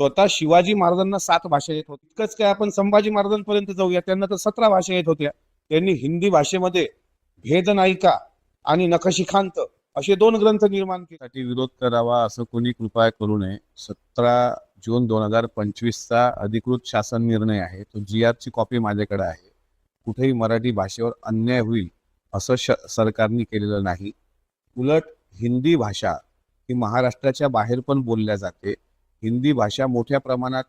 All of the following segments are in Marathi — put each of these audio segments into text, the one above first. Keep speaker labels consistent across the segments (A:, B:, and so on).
A: स्वतः शिवाजी महाराजांना सात भाषा येत होती. इतकंच काय आपण संभाजी महाराजांपर्यंत जाऊया. त्यांना तर सतरा भाषा येत होत्या. त्यांनी हिंदी भाषेमध्ये भेदनायिका आणि नखशिखांत असे दोन ग्रंथ निर्माण केल्यासाठी विरोध करावा असं कोणी कृपया करू नये. सतरा जून दोन हजार पंचवीसचा अधिकृत शासन निर्णय आहे. तो जी आरची कॉपी माझ्याकडे आहे. कुठेही मराठी भाषेवर अन्याय होईल असं श सरकारने केलेलं नाही. उलट हिंदी भाषा ही महाराष्ट्राच्या बाहेर पण बोलल्या जाते. हिंदी भाषा मोठ्या प्रमाणात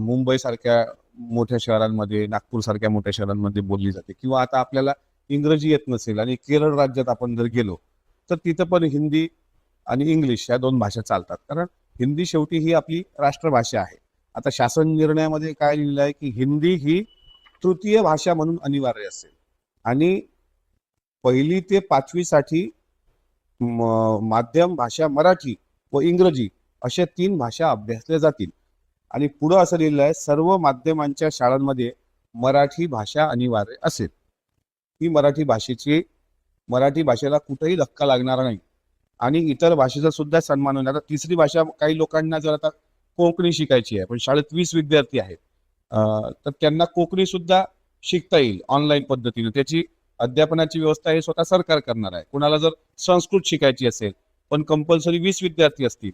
A: मुंबईसारख्या मोठ्या शहरांमध्ये नागपूरसारख्या मोठ्या शहरांमध्ये बोलली जाते. किंवा आता आपल्याला इंग्रजी येत नसेल आणि केरळ राज्यात आपण जर गेलो तर तिथं पण हिंदी आणि इंग्लिश या दोन भाषा चालतात. कारण हिंदी शेवटी ही आपली राष्ट्रभाषा आहे. आता शासन निर्णयामध्ये काय लिहिलं आहे की हिंदी ही तृतीय भाषा म्हणून अनिवार्य असेल. आणि पहिली ते पाचवीसाठी माध्यम भाषा मराठी व इंग्रजी अशा तीन भाषा अभ्यासल्या जातील. आणि पुढं असं लिहिलं आहे सर्व माध्यमांच्या शाळांमध्ये मराठी भाषा अनिवार्य असेल. ही मराठी भाषेची मराठी भाषेला कुठेही धक्का लागणार नाही. आणि इतर भाषेचा सुद्धा सन्मान होणार. आता तिसरी भाषा काही लोकांना जर आता कोकणी शिकायची आहे पण शाळेत वीस विद्यार्थी आहेत. तर त्यांना कोकणी सुद्धा शिकता येईल ऑनलाईन पद्धतीने. त्याची अध्यापनाची व्यवस्था हे स्वतः सरकार करणार आहे. कुणाला जर संस्कृत शिकायची असेल पण कंपल्सरी वीस विद्यार्थी असतील.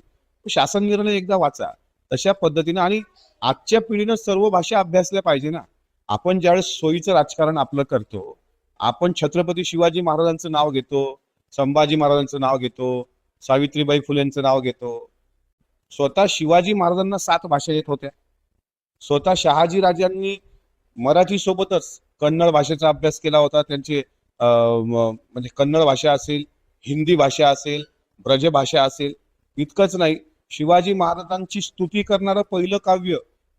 A: शासन निर्णय एकदा वाचा. तशा पद्धतीनं आणि आजच्या पिढीनं सर्व भाषा अभ्यासल्या पाहिजे ना. आपण ज्यावेळेस सोयीचं राजकारण आपलं करतो आपण छत्रपती शिवाजी महाराजांचं नाव घेतो संभाजी महाराजांचं नाव घेतो सावित्रीबाई फुलेंचं नाव घेतो स्वतः शिवाजी महाराजांना सात भाषा येत होत्या. स्वतः शहाजी राजांनी मराठी सोबतच कन्नड भाषेचा अभ्यास केला होता. त्यांचे म्हणजे कन्नड भाषा असेल हिंदी भाषा असेल ब्रजभाषा असेल इतकंच नाही. शिवाजी महाराजांची स्तुती करणारं पहिलं काव्य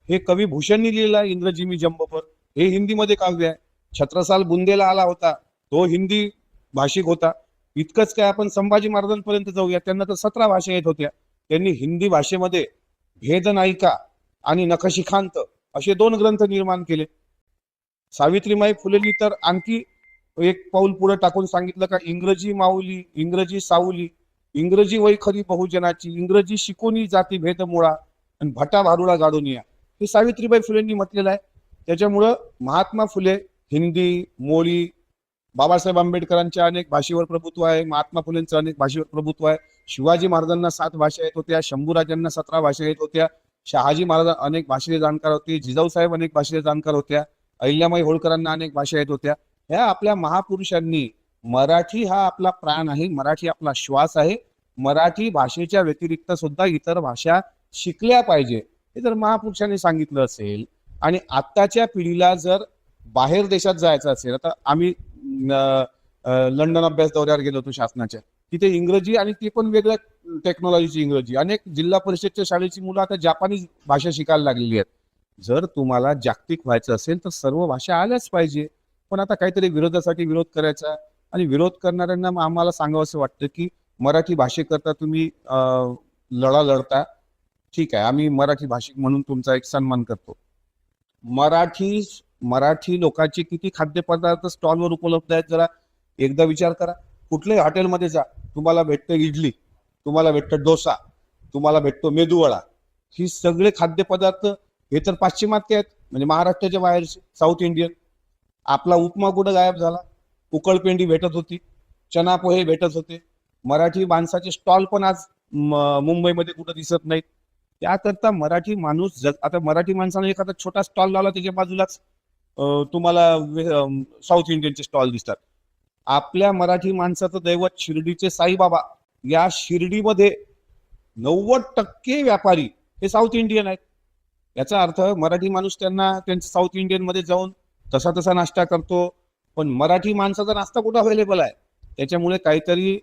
A: हे कवी भूषणनी लिहिलं आहे इंद्रजिमी जंबपर हे हिंदीमध्ये काव्य आहे. छत्रसाल बुंदेला आला होता. तो हिंदी भाषिक होता. इतकंच काय आपण संभाजी महाराजांपर्यंत जाऊया. त्यांना तर सतरा भाषा येत होत्या. त्यांनी हिंदी भाषेमध्ये भेद नायिका आणि नखशिखांत असे दोन ग्रंथ निर्माण केले. सावित्रीमाई फुलेनी तर आणखी एक पाऊल पुढे टाकून सांगितलं का इंग्रजी माऊली इंग्रजी सावली इंग्रजी वै खरी बहुजनाची इंग्रजी शिकोनी जाती भेद मुळा आणि भटा भारुडा गाडून या. हे सावित्रीबाई फुलेंनी म्हटलेलं आहे. त्याच्यामुळं महात्मा फुले हिंदी मोळी बाबासाहेब आंबेडकरांच्या अनेक भाषेवर प्रभुत्व आहे महात्मा फुलेंचं अनेक भाषेवर प्रभुत्व आहे. शिवाजी महाराजांना सात भाषा येत होत्या शंभूराजांना सतरा भाषा येत होत्या शहाजी महाराज अनेक भाषेचे जाणकार होते जिजाऊसाहेब अनेक भाषेचे जाणकार होत्या अहिल्यामाई होळकरांना अनेक भाषा येत होत्या. ह्या आपल्या महापुरुषांनी मराठी हा आपला प्राण आहे मराठी आपला श्वास आहे. मराठी भाषेच्या व्यतिरिक्त सुद्धा इतर भाषा शिकल्या पाहिजे हे जर महापुरुषांनी सांगितलं असेल आणि आत्ताच्या पिढीला जर बाहेर देशात जायचं असेल आता आम्ही लंडन अभ्यास दौऱ्यावर गेलो होतो शासनाच्या. तिथे इंग्रजी आणि ती पण वेगळ्या टेक्नॉलॉजीची इंग्रजी. अनेक जिल्हा परिषदच्या शाळेची मुलं आता जापानी भाषा शिकायला लागलेली आहेत. जर तुम्हाला जागतिक व्हायचं असेल तर सर्व भाषा आल्याच पाहिजे. पण आता काहीतरी विरोधासाठी विरोध करायचा आणि विरोध करणाऱ्यांना आम्हाला सांगावं असं वाटतं की मराठी भाषेकरता तुम्ही लढा लढता. ठीक आहे आम्ही मराठी भाषिक म्हणून तुमचा एक सन्मान करतो. मराठी मराठी लोकांचे किती खाद्यपदार्थ स्टॉलवर उपलब्ध आहेत जरा एकदा विचार करा. कुठल्याही हॉटेलमध्ये जा तुम्हाला भेटतं इडली तुम्हाला भेटतं डोसा तुम्हाला भेटतो मेदूवडा. ही सगळे खाद्यपदार्थ हे तर पाश्चिमात्य आहेत. म्हणजे महाराष्ट्राच्या बाहेरचे साऊथ इंडियन. आपला उपमा कुठं गायब झाला? उकळपेंडी भेटत होती चना पोहे भेटत होते. मराठी माणसाचे स्टॉल पण आज मुंबईमध्ये कुठं दिसत नाहीत. त्याकरता मराठी माणूस जग आता मराठी माणसाने एखादा छोटा स्टॉल लावला त्याच्या बाजूलाच तुम्हाला साऊथ इंडियनचे स्टॉल दिसतात. आपल्या मराठी माणसाचं दैवत शिर्डीचे साईबाबा या शिर्डीमध्ये नव्वद टक्के व्यापारी हे साऊथ इंडियन आहेत. याचा अर्थ मराठी माणूस त्यांना त्यांच्या साऊथ इंडियनमध्ये जाऊन तसा तसा नाश्ता करतो पण मराठी माणसाचा नाश्ता कुठं अवेलेबल आहे? त्याच्यामुळे काहीतरी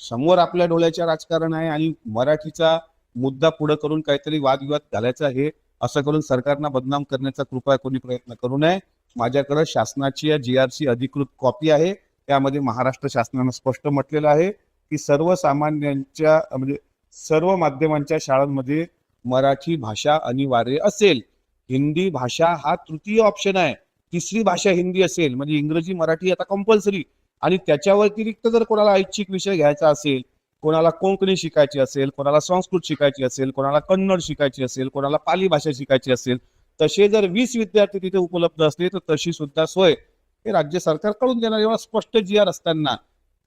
A: समोर आपल्या डोळ्याच्या राजकारण आहे आणि मराठीचा मुद्दा पुढे करून काहीतरी वादविवाद घालायचा हे असं करून सरकारना बदनाम करण्याचा कृपया कोणी प्रयत्न करू नये. माझ्याकडे शासनाची या जी सी अधिकृत कॉपी आहे. त्यामध्ये महाराष्ट्र शासनानं स्पष्ट म्हटलेलं आहे की सर्वसामान्यांच्या म्हणजे सर्व माध्यमांच्या शाळांमध्ये मराठी भाषा अनिवार्य असेल. हिंदी भाषा हा तृतीय ऑप्शन आहे. तिसरी भाषा हिंदी असेल म्हणजे इंग्रजी मराठी आता कंपल्सरी आणि त्याच्या व्यतिरिक्त जर कोणाला ऐच्छिक विषय घ्यायचा असेल कोणाला कोंकणी शिकायची असेल कोणाला संस्कृत शिकायची असेल कोणाला कन्नड शिकायची असेल कोणाला पाली भाषा शिकायची असेल तसे जर वीस विद्यार्थी तिथे उपलब्ध असले तर तशी सुद्धा सोय हे राज्य सरकार करून देणार एवढा स्पष्ट जी आर असताना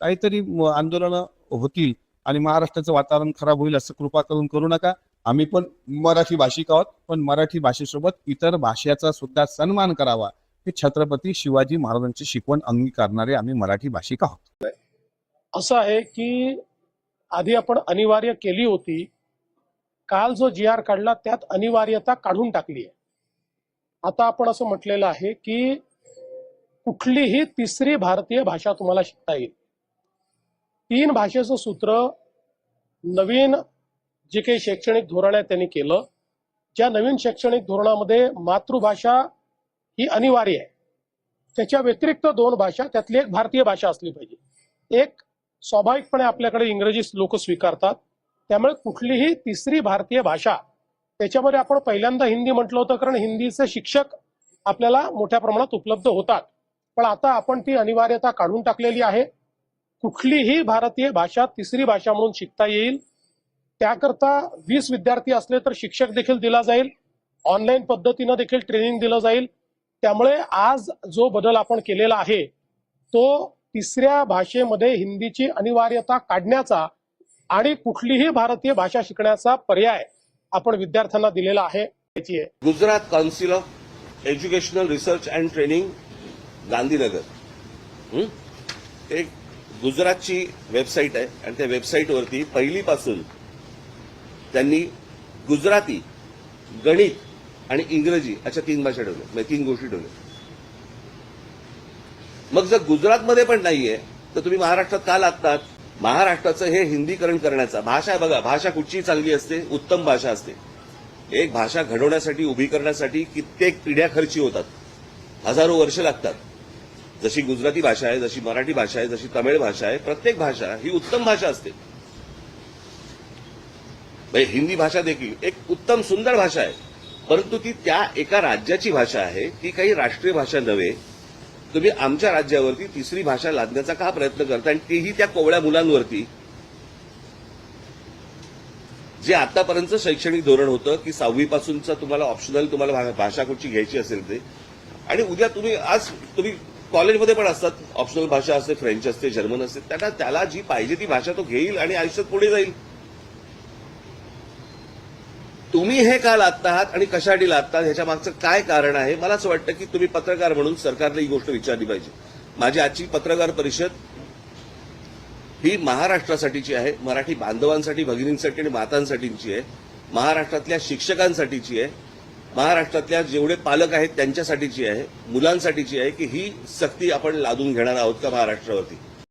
A: काहीतरी आंदोलनं होतील आणि महाराष्ट्राचं वातावरण खराब होईल असं कृपा करून करू नका. आम्ही पण मराठी भाषिक आहोत पण मराठी भाषेसोबत इतर भाषेचा सुद्धा सन्मान करावा. हे छत्रपती शिवाजी महाराजांची शिकवण अंगीकारणारे आम्ही मराठी भाषिक आहोत.
B: असं आहे की आधी आपण अनिवार्य केली होती. काल जो जी आर काढला त्यात अनिवार्यता काढून टाकली आहे. आता आपण असं म्हटलेलं आहे की कुठलीही तिसरी भारतीय भाषा तुम्हाला शिकता येईल. तीन भाषेचं सूत्र नवीन जे काही शैक्षणिक धोरण आहे त्यांनी केलं. ज्या नवीन शैक्षणिक धोरणामध्ये मातृभाषा ही अनिवार्य आहे. त्याच्या व्यतिरिक्त दोन भाषा त्यातली एक भारतीय भाषा असली पाहिजे. एक स्वाभाविकपणे आपल्याकडे इंग्रजी लोक स्वीकारतात. त्यामुळे कुठलीही तिसरी भारतीय भाषा त्याच्यामध्ये आपण पहिल्यांदा हिंदी म्हटलं होतं कारण हिंदीचे शिक्षक आपल्याला मोठ्या प्रमाणात उपलब्ध होतात. पण आता आपण ती अनिवार्यता काढून टाकलेली आहे. कुठलीही भारतीय भाषा तिसरी भाषा म्हणून शिकता येईल. त्याकरता वीस विद्यार्थी असले तर शिक्षक देखील दिला जाईल. ऑनलाईन पद्धतीनं देखील ट्रेनिंग दिलं जाईल. त्यामुळे आज जो बदल आपण केलेला आहे तो तिसऱ्या भाषेमध्ये हिंदीची अनिवार्यता काढण्याचा आणि कुठलीही भारतीय भाषा शिकण्याचा पर्याय आपण विद्यार्थ्यांना दिलेला आहे आहे.
C: Gujarat council of educational research and training Gandhinagar. एक गुजरातची वेबसाईट आहे आणि त्या वेबसाईटवरती पहिलीपासून त्यांनी गुजराती गणित आणि इंग्रजी अशा तीन भाषा ठेवल्या. म्हणजे तीन गोष्टी ठेवल्या. मग जर गुजरातमध्ये पण नाहीये तर तुम्ही महाराष्ट्रात का लागतात? महाराष्ट्राचं हे हिंदीकरण करण्याचा भाषा बघा भाषा कुठची चांगली असते उत्तम भाषा असते. एक भाषा घडवण्यासाठी उभी करण्यासाठी कित्येक पिढ्या खर्ची होतात. हजारो वर्ष लागतात. जशी गुजराती भाषा आहे जशी मराठी भाषा आहे जशी तमिळ भाषा आहे प्रत्येक भाषा ही उत्तम भाषा असते. म्हणजे हिंदी भाषा देखील एक उत्तम सुंदर भाषा आहे. परंतु ती त्या एका राज्याची भाषा आहे ती काही राष्ट्रीय भाषा नव्हे. तुम्ही आमच्या राज्यावरती तिसरी भाषा लादण्याचा का प्रयत्न करता आणि तेही त्या कोवळ्या मुलांवरती. जे आतापर्यंत शैक्षणिक धोरण होतं की सहावीपासूनचं तुम्हाला ऑप्शनल तुम्हाला भाषा कुठची घ्यायची असेल ते. आणि उद्या तुम्ही आज तुम्ही कॉलेजमध्ये पण असतात ऑप्शनल भाषा असते फ्रेंच असते जर्मन असते त्यांना त्याला जी पाहिजे ती भाषा तो घेईल आणि आयुष्यात पुढे जाईल. तुम्ही हे का लादता आहात आणि कशासाठी लादतात ह्याच्या मागचं काय कारण आहे? मला असं वाटतं की तुम्ही पत्रकार म्हणून सरकारला ही गोष्ट विचारली पाहिजे. माझी आजची पत्रकार परिषद ही महाराष्ट्रासाठीची आहे मराठी बांधवांसाठी भगिनींसाठी आणि मातांसाठीची आहे महाराष्ट्रातल्या शिक्षकांसाठीची आहे महाराष्ट्रातल्या जेवढे पालक आहेत त्यांच्यासाठीची आहे मुलांसाठीची आहे की ही सक्ती आपण लादून घेणार आहोत का महाराष्ट्रावरती?